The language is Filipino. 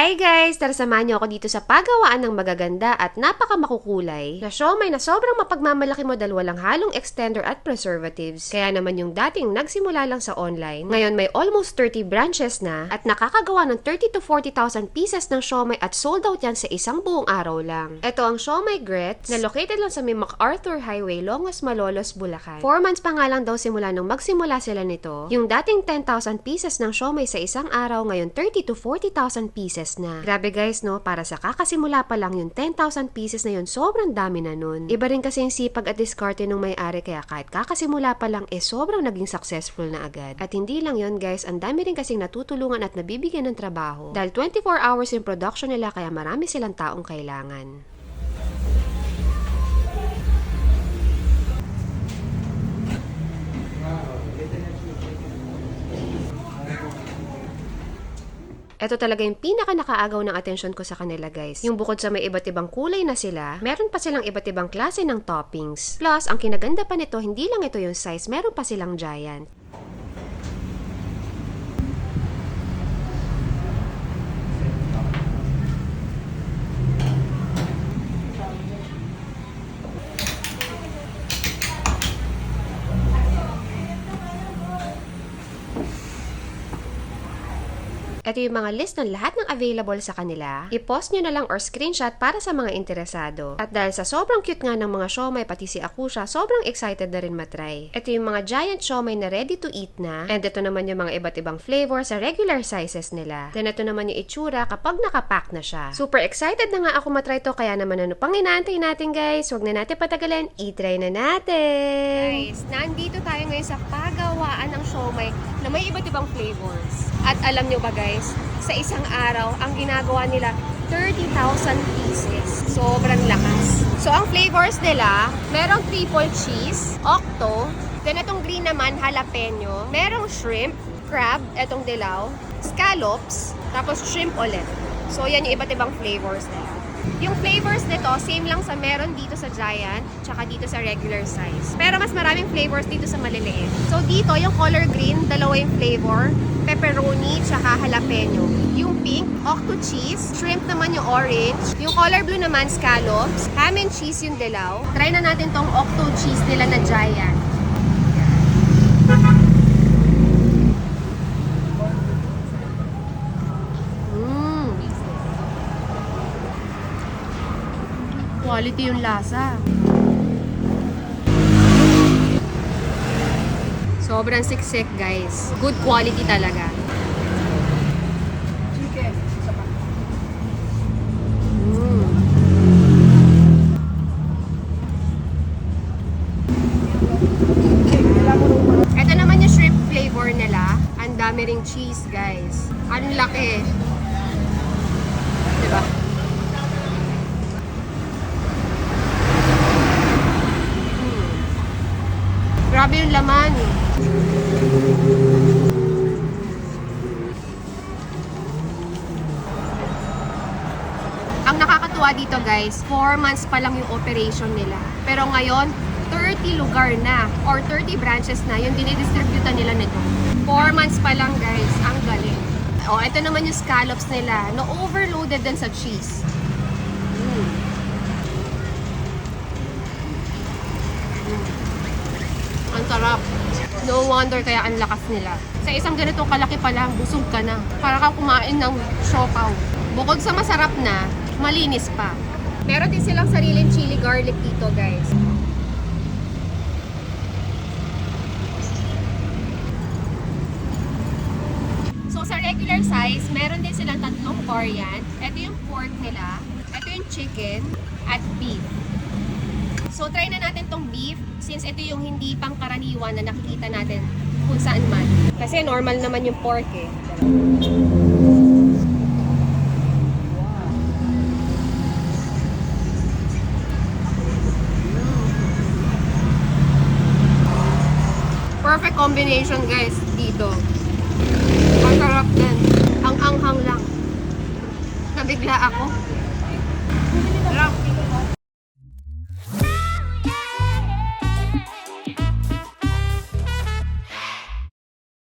Hi guys! Tara samahan niyo ako dito sa paggawaan ng magaganda at napakamakukulay na siomay na sobrang mapagmamalaki mo dahil walang halong extender at preservatives. Kaya naman yung dating nagsimula lang sa online, ngayon may almost 30 branches na at nakakagawa ng 30 to 40,000 pieces ng siomay at sold out yan sa isang buong araw lang. Ito ang siomay grits na located lang sa may MacArthur Highway, Longos, Malolos, Bulacan. 4 months pa nga lang daw simula nung magsimula sila nito, yung dating 10,000 pieces ng siomay sa isang araw, ngayon 30 to 40,000 pieces na. Grabe guys, no? Para sa kakasimula pa lang yung 10,000 pieces na yun, sobrang dami na nun. Iba rin kasi yung sipag at diskarte ng may-ari kaya kahit kakasimula pa lang, eh sobrang naging successful na agad. At hindi lang yun guys, ang dami rin kasing natutulungan at nabibigyan ng trabaho. Dahil 24 hours yung production nila kaya marami silang taong kailangan. Ito talaga yung pinaka nakaagaw ng atensyon ko sa kanila guys. Yung bukod sa may iba't ibang kulay na sila, meron pa silang iba't ibang klase ng toppings. Plus, ang kinaganda pa nito, hindi lang ito yung size, meron pa silang giant. Ito yung mga list ng lahat ng available sa kanila. I-post nyo na lang or screenshot para sa mga interesado. At dahil sa sobrang cute nga ng mga siomay, pati si Akusha, sobrang excited na rin matry. Ito yung mga giant siomay na ready to eat na. And ito naman yung mga iba't ibang flavor sa regular sizes nila. Then ito naman yung itsura kapag nakapack na siya. Super excited na nga ako matry to, kaya naman ano pang inaantay natin guys. Huwag na natin patagalin, i-try na natin! Guys, nandito tayo ngayon sa pagawaan ng siomay na may iba't ibang flavors. At alam nyo ba guys, sa isang araw, ang ginagawa nila 30,000 pieces. Sobrang lakas. So, ang flavors nila, merong triple cheese, octo, then itong green naman, jalapeno, merong shrimp, crab, etong dilaw, scallops, tapos shrimp ulit. So, yan yung iba't ibang flavors nila. Yung flavors nito, same lang sa meron dito sa giant, tsaka dito sa regular size. Pero mas maraming flavors dito sa maliliit. So dito, yung color green, dalawa yung flavor, pepperoni, tsaka jalapeno. Yung pink, octo cheese, shrimp naman yung orange. Yung color blue naman, scallops, ham and cheese yung dilaw. Try na natin tong octo cheese nila na giant. Quality yung lasa. Sobrang siksik, guys. Good quality talaga. Chicken. Mm. Ito naman yung shrimp flavor nila. Ang dami ring cheese, guys. Ang laki. Diba? Yung laman. Ang nakakatuwa dito guys, 4 months pa lang yung operation nila. Pero ngayon, 30 lugar na or 30 branches na yung dinidistributan nila nito. 4 months pa lang guys, ang galing. O, ito naman yung scallops nila na overloaded din sa cheese. Mm. Sarap. No wonder kaya ang lakas nila. Sa isang ganitong kalaki pa lang, busog ka na. Para ka kumain ng siopaw. Bukod sa masarap na, malinis pa. Meron din silang sariling chili garlic dito, guys. So, sa regular size, meron din silang tatlong corian. Ito yung pork nila. Ito yung chicken at beef. So, try na natin tong beef since ito yung hindi pangkaraniwan na nakikita natin kung saan man. Kasi normal naman yung pork eh. Perfect combination guys dito. Ang sarap din. Ang anghang lang. Nabigla ako.